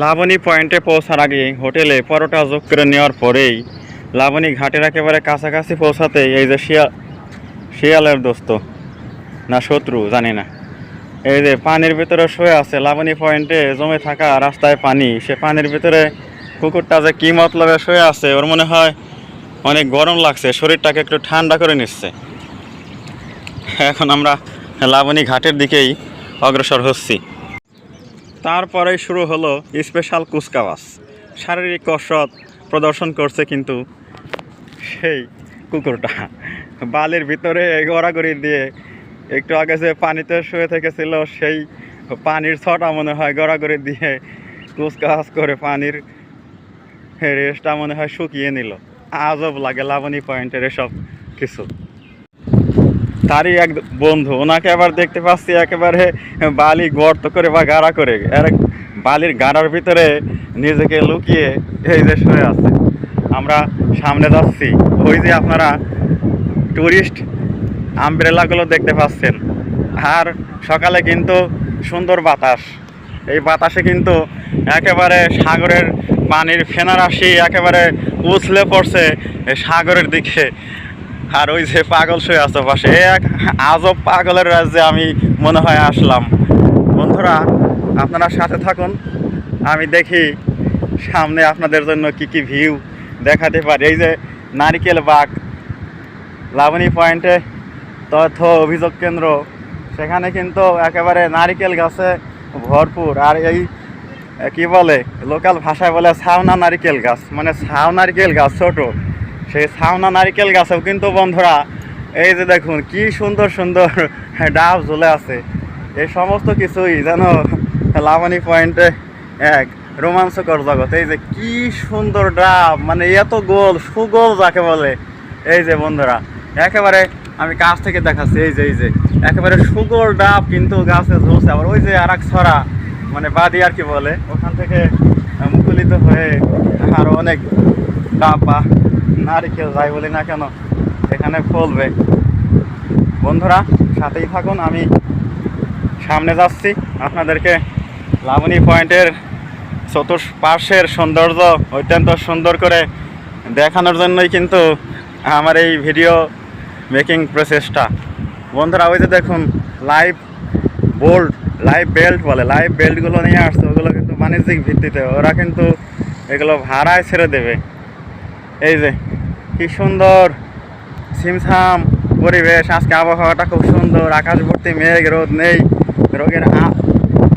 লাবণী পয়েন্টে পৌঁছার আগে হোটেলে পরোটা যোগ করে নেওয়ার পরেই লাবণী ঘাটের একেবারে কাছাকাছি পৌঁছাতেই এই যে শিয়াল, শিয়ালের দোস্ত, না শত্রু, জানি না। এই যে পানির ভিতরে শুয়ে আছে লাবণী পয়েন্টে জমে থাকা রাস্তায় পানি, সে পানির ভিতরে কুকুরটা যে কী মতলবে শুয়ে আছে, ওর মনে হয় অনেক গরম লাগছে, শরীরটাকে একটু ঠান্ডা করে নিচ্ছে। এখন আমরা লাবণী ঘাটের দিকেই অগ্রসর হচ্ছি। তারপরেই শুরু হলো স্পেশাল কুচকাওয়াজ শারীরিক কসরত প্রদর্শন করছে কিন্তু সেই কুকুরটা। বালির ভিতরে গড়াগড়ি দিয়ে একটু আগে যে পানিতে শুয়ে থেকেছিল, সেই পানির ছটা মনে হয় গড়াগড়ি দিয়ে কুচকাওয়াজ করে পানির রেস্টটা মনে হয় শুকিয়ে নিল। আজব লাগে, লাবণী পয়েন্টের এসব কিছু। তারই এক বন্ধু। ওনাকে আবার দেখতে পাচ্ছি একেবারে বালি গর্ত করে বা গাড়া করে। আর বালির গাড়ার ভিতরে নিজেকে লুকিয়ে এই যে শুয়ে আছে। আমরা সামনে যাচ্ছি। ওই যে আপনারা টুরিস্ট আমব্রেলাগুলো দেখতে পাচ্ছেন। আর সকালে কিন্তু সুন্দর বাতাস। এই বাতাসে কিন্তু একেবারে সাগরের পানির ফেনারাশি একেবারে উছলে পড়ছে সাগরের দিকে। আর ওই যে পাগল শুয়ে আছে পাশে। এক আজব পাগলের রাজ্যে আমি মনে হয় আসলাম। বন্ধুরা, আপনারা সাথে থাকুন। আমি দেখি সামনে আপনাদের জন্য কি কি ভিউ দেখাতে পারি। এই যে নারিকেল বাগ লাবণী পয়েন্টে তথ্য অভিযোগ কেন্দ্র। সেখানে কিন্তু একেবারে নারিকেল গাছে ভরপুর। আর এই, কি বলে, লোকাল ভাষায় বলে ছাউনা নারিকেল গাছ। মানে ছাউ নারিকেল গাছ, ছোট। সেই ছাউনা নারিকেল গাছেও কিন্তু বন্ধুরা, এই যে দেখুন কি সুন্দর সুন্দর ডাব ঝুলে আছে। এই সমস্ত কিছুই যেন লাবণী পয়েন্টে এক রোমাঞ্চকর জগৎ। এই যে কি সুন্দর ডাব মানে এত গোল, সুগোল যাকে বলে। এই যে বন্ধুরা, একেবারে আমি কাছ থেকে দেখাচ্ছি, এই যে এই যে, একেবারে সুগোল ডাব কিন্তু গাছে ঝুলছে। আবার ওই যে আর এক ছড়া মানে বাদি আর কি বলে, ওখান থেকে মুকুলিত হয়ে আরও অনেক ডাব বা নারিকেল যাই বলি না কেন, এখানে ফলবে বন্ধুরা, সাথেই থাকুন, আমি সামনে যাচ্ছি। আপনাদেরকে লাবণী পয়েন্টের চতুর্পার্শ্বের সৌন্দর্য অত্যন্ত সুন্দর করে দেখানোর জন্যই কিন্তু আমার এই ভিডিও মেকিং প্রসেসটা বন্ধুরা, ওই যে দেখুন লাইভ বোল্ট লাইভ বেল্ট বলে লাইভ বেল্টগুলো নিয়ে আসছে, ওগুলো কিন্তু বাণিজ্যিক ভিত্তিতে, ওরা কিন্তু এগুলো ভাড়ায় ছেড়ে দেবে। এই যে কি সুন্দর। ছিমছাম পরিবেশ, আজকে আবহাওয়াটা খুব সুন্দর আকাশ ভর্তি মেঘ, রোদ নেই। রোগের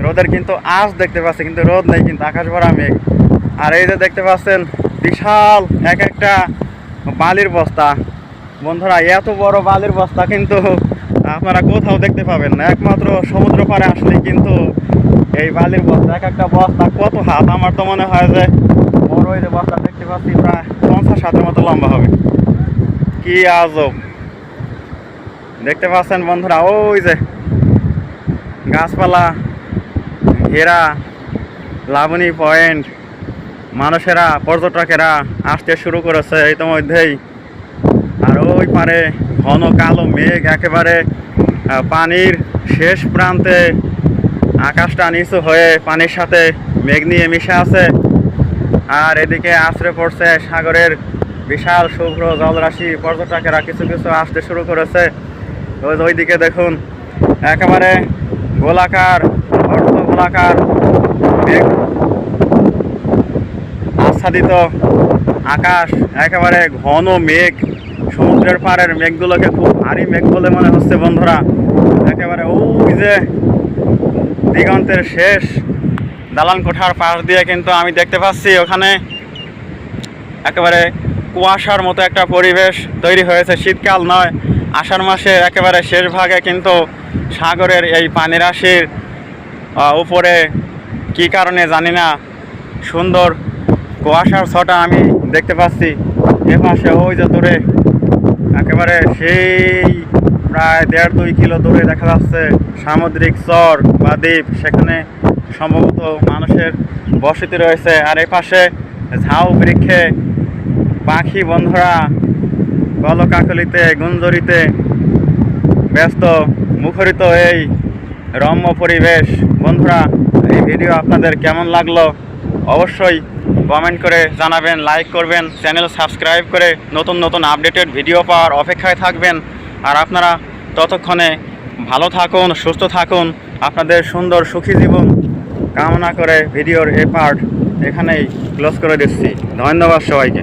রোদের কিন্তু আজ দেখতে পাচ্ছি, কিন্তু রোদ নেই, কিন্তু আকাশ ভরা মেঘ। আর এই যে দেখতে পাচ্ছেন, বিশাল এক একটা বালির বস্তা। বন্ধুরা, এত বড় বালির বস্তা কিন্তু আপনারা কোথাও দেখতে পাবেন না। একমাত্র সমুদ্র পাড়ে আসলেই কিন্তু এই বালির বস্তা, এক একটা বস্তা কত হাত? আমার তো মনে হয় যে বড় এই যে বস্তা দেখতে পাচ্ছি প্রায় পঞ্চাশ হাতের মতো লম্বা হবে। কি আজব। দেখতে পাচ্ছেন বন্ধুরা, ওই যে গাছপালা, ঘেরা, লাবণী পয়েন্ট মানুষেরা, পর্যটকেরা আসতে শুরু করেছে ইতিমধ্যেই। আর ওই পারে ঘন কালো মেঘ, একেবারে পানির শেষ প্রান্তে আকাশটা নিচু হয়ে পানির সাথে মেঘ নিয়ে মিশে আছে। আর এদিকে আশ্রে পড়ছে সাগরের বিশাল শুভ্র জলরাশি। পর্যটকেরা কিছু কিছু আসতে শুরু করেছে। ওই ওইদিকে দেখুন, একেবারে গোলাকার, অর্ধ গোলাকার আচ্ছাদিত আকাশ, একেবারে ঘন মেঘ। সমুদ্রের পাড়ের মেঘগুলোকে খুব ভারী মেঘ বলে মনে হচ্ছে বন্ধুরা। একেবারে ওই যে দিগন্তের শেষ দালান কোঠার পাশ দিয়ে কিন্তু আমি দেখতে পাচ্ছি ওখানে একেবারে কুয়াশার মতো একটা পরিবেশ তৈরি হয়েছে। শীতকাল নয়, আষাঢ় মাসের একেবারে শেষ ভাগে কিন্তু সাগরের এই পানি রাশির উপরে কী কারণে জানি না, সুন্দর কুয়াশার ছটা আমি দেখতে পাচ্ছি। এ পাশে ওই যে দূরে একেবারে সেই প্রায় দেড় দুই কিলো দূরে দেখা যাচ্ছে সামুদ্রিক চর বা দ্বীপ। সেখানে সম্ভবত মানুষের বসতি রয়েছে। আর এ পাশে ঝাউ বৃক্ষে পাখি বন্ধুরা কলকাকলিতে, গুঞ্জরিতে ব্যস্ত, মুখরিত এই রম্য পরিবেশ। বন্ধুরা, এই ভিডিও আপনাদের কেমন লাগল? অবশ্যই কমেন্ট করে জানাবেন, লাইক করবেন, চ্যানেল সাবস্ক্রাইব করে নতুন নতুন আপডেটেড ভিডিও পাওয়ার অপেক্ষায় থাকবেন। আর আপনারা ততক্ষণে ভালো থাকুন, সুস্থ থাকুন, আপনাদের সুন্দর সুখী জীবন। কামনা করে ভিডিওর এ পার্ট এখানেই ক্লোজ করে দিচ্ছি। ধন্যবাদ সবাইকে।